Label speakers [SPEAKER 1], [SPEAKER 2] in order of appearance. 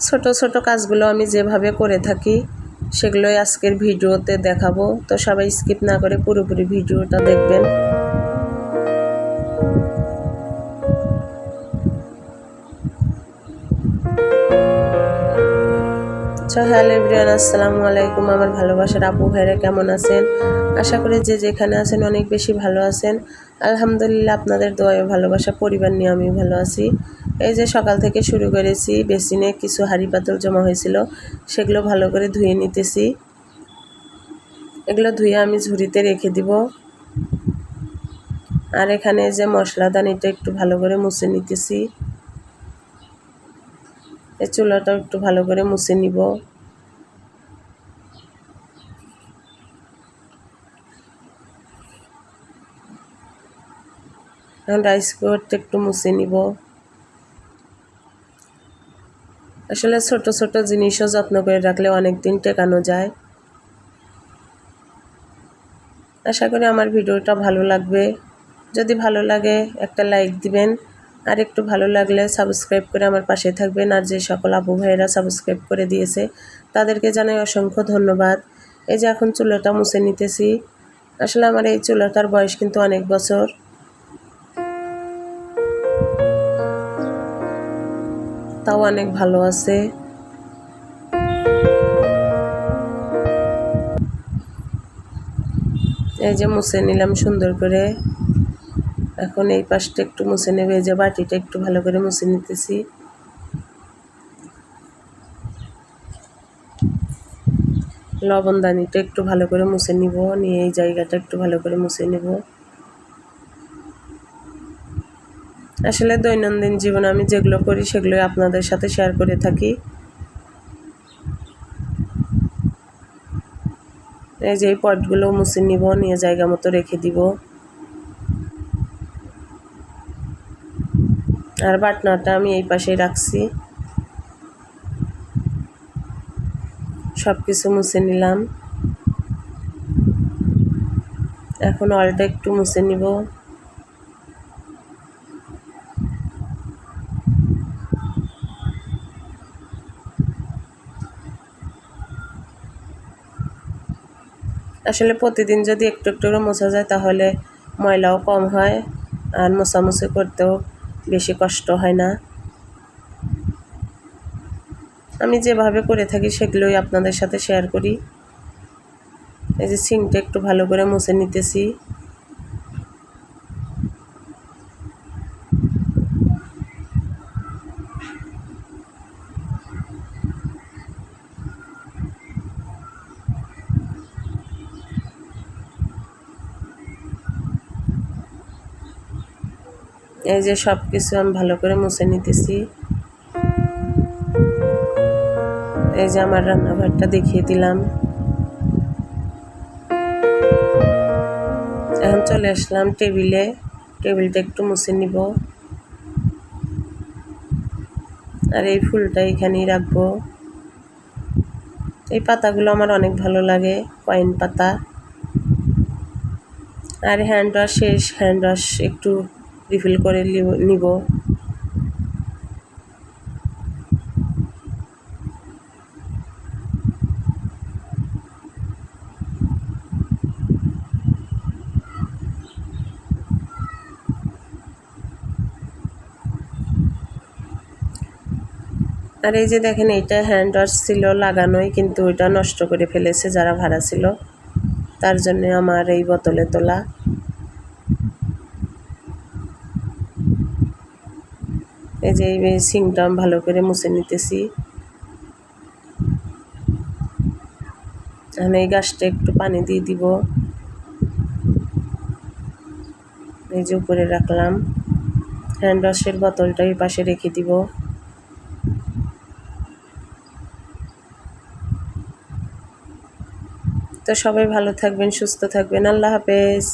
[SPEAKER 1] ছোট ছোট কাজগুলো আমি যেভাবে করে থাকি, সেগুলোই আজকের ভিডিওতে দেখাবো। তো সবাই স্কিপ না করে পুরোপুরি ভিডিওটা দেখবেন। আচ্ছা হ্যালো এভরিওয়ান, আসসালামু আলাইকুম। আমার ভালোবাসার আপু ভাইরা কেমন আছেন? আশা করি যে যেখানে আছেন অনেক বেশি ভালো আছেন। আলহামদুলিল্লাহ আপনাদের দোয়ায় ভালোবাসা, পরিবার নিয়ে আমি ভালো আছি। এই যে সকাল থেকে শুরু করেছি, বেসিনে কিছু হাড়ি পাতল জমা হয়েছিল, সেগুলো ভালো করে ধুয়ে নিতেছি। এগুলো ধুয়ে আমি ঝুড়িতে রেখে দিব। আর এখানে যে মশলাদানিটা একটু ভালো করে মুছে নিতেছি। এই চুলাটা একটু ভালো করে মুছে নিব। রাইস কুকারটা একটু মুছে নিব। আসলে ছোট ছোট জিনিসও যত্ন করে রাখলে অনেক দিন টেকানো যায়। আশা করি আমার ভিডিওটা ভালো লাগবে। যদি ভালো লাগে, একটা লাইক দিবেন। আর একটু ভালো লাগলে সাবস্ক্রাইব করে আমার পাশে থাকবেন। আর যে সকল আপু ভাইয়েরা সাবস্ক্রাইব করে দিয়েছে, তাদেরকে জানাই অসংখ্য ধন্যবাদ। এই যে এখন চুলাটা মুছে নিতেছি। আসলে আমার এই চুলাটার বয়স কিন্তু অনেক বছর। তাও অনেক ভালো আছে। এই যে মুছে নিলাম সুন্দর করে। এখন এই পাশটা একটু মুছে নেবে, এই যে বাটিটা একটু ভালো করে মুছে নিতেছি। লবণদানিটা একটু ভালো করে মুছে নিব, নিয়ে এই জায়গাটা একটু ভালো করে মুছে নিব। আসলে দৈনন্দিন জীবনে আমি যেগুলো করি সেগুলোই আপনাদের সাথে শেয়ার করে থাকি। এই যে এই পটগুলো মুছে নিব, নিয়ে জায়গা মতো রেখে দিব। আর বাটনাটা আমি এই পাশে রাখছি। সব কিছু মুছে নিলাম। এখন অলটা একটু মুছে নিব। আসলে প্রতিদিন যদি একটু একটু করে মোছা যায়, তাহলে ময়লাও কম হয় আর মোছামুছি করতেও বেশি কষ্ট হয় না। আমি যেভাবে করে থাকি, সেগুলোই আপনাদের সাথে শেয়ার করি। এই যে সিংটা একটু ভালো করে মুছে নিতেছি। এই যে সব কিছু আমি ভালো করে মুছে নিতেছি। এই যে আমার রান্নাঘরটা দেখিয়ে দিলাম। এখন চলে আসলাম টেবিলে। টেবিলটা একটু মুছে নিব। আর এই ফুলটা এখানেই রাখব। এই পাতাগুলো আমার অনেক ভালো লাগে, কয়েন পাতা। আর হ্যান্ড ওয়াশ, শেষ হ্যান্ড ওয়াশ একটু রিফিল করে নিব আর এই যে দেখেন, এইটা হ্যান্ড ওয়াশ ছিল লাগানোই, কিন্তু ওইটা নষ্ট করে ফেলেছে যারা ভাড়া ছিল। তার জন্য আমার এই বোতলে তোলা। এই যে এই সিংটা ভালো করে মুছে নিতেছি। এখন এই গাছটা একটু পানি দিয়ে দিব। এই যে উপরে রাখলাম। হ্যান্ড ওয়াশের বোতলটা এই পাশে রেখে দিব। তো সবাই ভালো থাকবেন, সুস্থ থাকবেন। আল্লাহ হাফেজ।